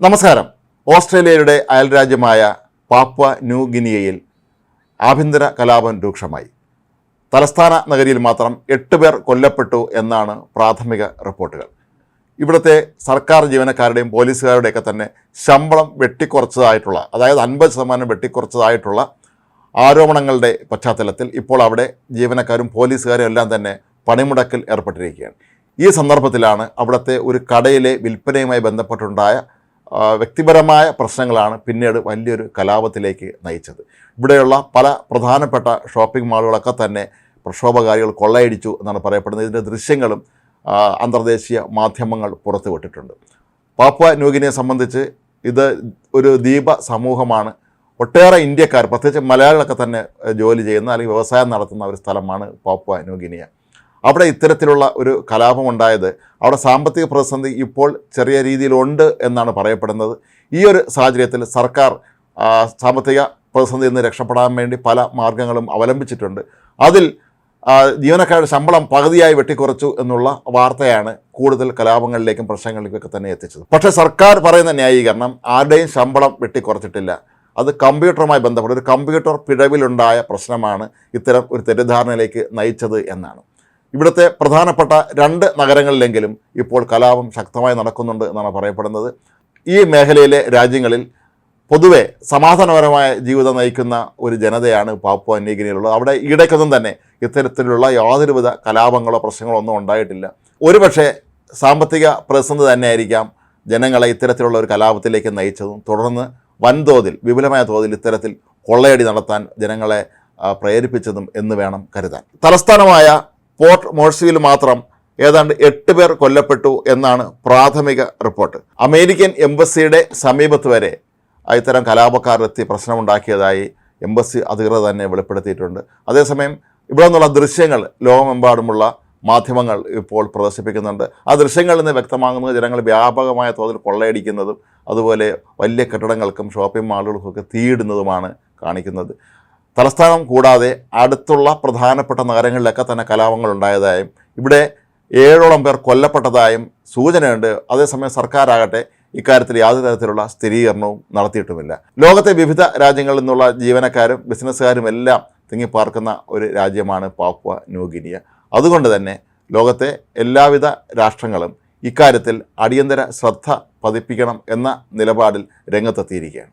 നമസ്കാരം. ഓസ്ട്രേലിയയുടെ അയൽരാജ്യമായ പാപ്പ ന്യൂ ഗിനിയയിൽ ആഭ്യന്തര കലാപം രൂക്ഷമായി. തലസ്ഥാന നഗരിയിൽ മാത്രം എട്ട് പേർ കൊല്ലപ്പെട്ടു എന്നാണ് പ്രാഥമിക റിപ്പോർട്ടുകൾ. ഇവിടുത്തെ സർക്കാർ ജീവനക്കാരുടെയും പോലീസുകാരുടെയൊക്കെ തന്നെ ശമ്പളം വെട്ടിക്കുറച്ചതായിട്ടുള്ള അതായത് അൻപത് ശതമാനം വെട്ടിക്കുറച്ചതായിട്ടുള്ള ആരോപണങ്ങളുടെ പശ്ചാത്തലത്തിൽ ഇപ്പോൾ അവിടെ ജീവനക്കാരും പോലീസുകാരും എല്ലാം തന്നെ പണിമുടക്കിൽ ഏർപ്പെട്ടിരിക്കുകയാണ്. ഈ സന്ദർഭത്തിലാണ് അവിടുത്തെ ഒരു കടയിലെ വിൽപ്പനയുമായി ബന്ധപ്പെട്ടുണ്ടായ വ്യക്തിപരമായ പ്രശ്നങ്ങളാണ് പിന്നീട് വലിയൊരു കലാപത്തിലേക്ക് നയിച്ചത്. ഇവിടെയുള്ള പല പ്രധാനപ്പെട്ട ഷോപ്പിംഗ് മാളുകളൊക്കെ തന്നെ പ്രക്ഷോഭകാരികൾ കൊള്ളയടിച്ചു എന്നാണ് പറയപ്പെടുന്നത്. ഇതിന്റെ ദൃശ്യങ്ങളും അന്തർദേശീയ മാധ്യമങ്ങൾ പുറത്തുവിട്ടിട്ടുണ്ട്. പാപ്പ ന്യൂഗിനിയെ സംബന്ധിച്ച് ഇത് ഒരു ദ്വീപ സമൂഹമാണ്. ഒട്ടേറെ ഇന്ത്യക്കാർ പ്രത്യേകിച്ച് മലയാളികളൊക്കെ തന്നെ ജോലി ചെയ്യുന്ന അല്ലെങ്കിൽ വ്യവസായം നടത്തുന്ന ഒരു സ്ഥലമാണ് പാപ്പ ന്യൂഗിനിയ. അവിടെ ഇത്തരത്തിലുള്ള ഒരു കലാപം കലാപമുണ്ടായത് അവിടെ സാമ്പത്തിക പ്രതിസന്ധി ഇപ്പോൾ ചെറിയ രീതിയിലുണ്ട് എന്നാണ് പറയപ്പെടുന്നത്. ഈ ഒരു സാഹചര്യത്തിൽ സർക്കാർ സാമ്പത്തിക പ്രതിസന്ധിയിൽ നിന്ന് രക്ഷപ്പെടാൻ വേണ്ടി പല മാർഗങ്ങളും അവലംബിച്ചിട്ടുണ്ട്. അതിൽ ജീവനക്കാരുടെ ശമ്പളം പകുതിയായി വെട്ടിക്കുറച്ചു എന്നുള്ള വാർത്തയാണ് കൂടുതൽ കലാപങ്ങളിലേക്കും പ്രശ്നങ്ങളിലേക്കൊക്കെ തന്നെ എത്തിച്ചത്. പക്ഷേ സർക്കാർ പറയുന്ന ന്യായീകരണം ആരുടെയും ശമ്പളം വെട്ടിക്കുറച്ചിട്ടില്ല. അത് കമ്പ്യൂട്ടറുമായി ബന്ധപ്പെട്ട ഒരു കമ്പ്യൂട്ടർ പിഴവിലുണ്ടായ പ്രശ്നമാണ് ഇത്തരം ഒരു തെറ്റിദ്ധാരണയിലേക്ക് നയിച്ചത് എന്നാണ്. ഇവിടുത്തെ പ്രധാനപ്പെട്ട രണ്ട് നഗരങ്ങളിലെങ്കിലും ഇപ്പോൾ കലാപം ശക്തമായി നടക്കുന്നുണ്ട് എന്നാണ് പറയപ്പെടുന്നത്. ഈ മേഖലയിലെ രാജ്യങ്ങളിൽ പൊതുവെ സമാധാനപരമായ ജീവിതം നയിക്കുന്ന ഒരു ജനതയാണ് പാപ്പു അന്യഗിനിയിലുള്ളത്. അവിടെ ഈടയ്ക്കൊന്നും തന്നെ ഇത്തരത്തിലുള്ള യാതൊരുവിധ കലാപങ്ങളോ പ്രശ്നങ്ങളോ ഒന്നും ഉണ്ടായിട്ടില്ല. ഒരുപക്ഷെ സാമ്പത്തിക പ്രതിസന്ധി തന്നെയായിരിക്കാം ജനങ്ങളെ ഇത്തരത്തിലുള്ള ഒരു കലാപത്തിലേക്ക് നയിച്ചതും. തുടർന്ന് വൻതോതിൽ വിപുലമായ തോതിൽ ഇത്തരത്തിൽ കൊള്ളയടി നടത്താൻ ജനങ്ങളെ പ്രേരിപ്പിച്ചതും എന്ന് വേണം കരുതാൻ. തലസ്ഥാനമായ പോർട്ട് മോഴ്സിയിൽ മാത്രം ഏതാണ്ട് എട്ട് പേർ കൊല്ലപ്പെട്ടു എന്നാണ് പ്രാഥമിക റിപ്പോർട്ട്. അമേരിക്കൻ എംബസിയുടെ സമീപത്ത് വരെ ഇത്തരം കലാപക്കാരെത്തി പ്രശ്നമുണ്ടാക്കിയതായി എംബസി അധികൃതർ തന്നെ വെളിപ്പെടുത്തിയിട്ടുണ്ട്. അതേസമയം ഇവിടെ നിന്നുള്ള ദൃശ്യങ്ങൾ ലോകമെമ്പാടുമുള്ള മാധ്യമങ്ങൾ ഇപ്പോൾ പ്രദർശിപ്പിക്കുന്നുണ്ട്. ആ ദൃശ്യങ്ങളിൽ നിന്ന് വ്യക്തമാകുന്നത് ജനങ്ങൾ വ്യാപകമായ തോതിൽ കൊള്ളയടിക്കുന്നതും അതുപോലെ വലിയ കെട്ടിടങ്ങൾക്കും ഷോപ്പിംഗ് മാളുകൾക്കൊക്കെ തീയിടുന്നതുമാണ് കാണിക്കുന്നത്. തലസ്ഥാനം കൂടാതെ അടുത്തുള്ള പ്രധാനപ്പെട്ട നഗരങ്ങളിലൊക്കെ തന്നെ കലാപങ്ങൾ ഉണ്ടായതായും ഇവിടെ ഏഴോളം പേർ കൊല്ലപ്പെട്ടതായും സൂചനയുണ്ട്. അതേസമയം സർക്കാരാകട്ടെ ഇക്കാര്യത്തിൽ യാതൊരു തരത്തിലുള്ള സ്ഥിരീകരണവും നടത്തിയിട്ടുമില്ല. ലോകത്തെ വിവിധ രാജ്യങ്ങളിൽ നിന്നുള്ള ജീവനക്കാരും ബിസിനസ്സുകാരും എല്ലാം തിങ്ങിപ്പാർക്കുന്ന ഒരു രാജ്യമാണ് പാപ്പുവ ന്യൂഗിനിയ അതുകൊണ്ട് തന്നെ ലോകത്തെ എല്ലാവിധ രാഷ്ട്രങ്ങളും ഇക്കാര്യത്തിൽ അടിയന്തര ശ്രദ്ധ പതിപ്പിക്കണം എന്ന നിലപാടിൽ രംഗത്തെത്തിയിരിക്കുകയാണ്.